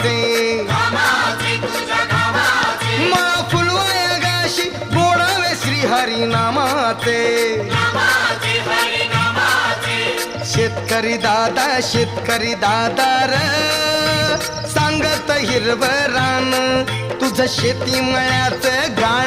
घामाचे मला फुलवाया गाशी गोडावे श्रीहरी नामाचे शेतकरी दादा शेतकरी दादा र. सांगत हिरव रान तुझं शेती मळ्याचं गाण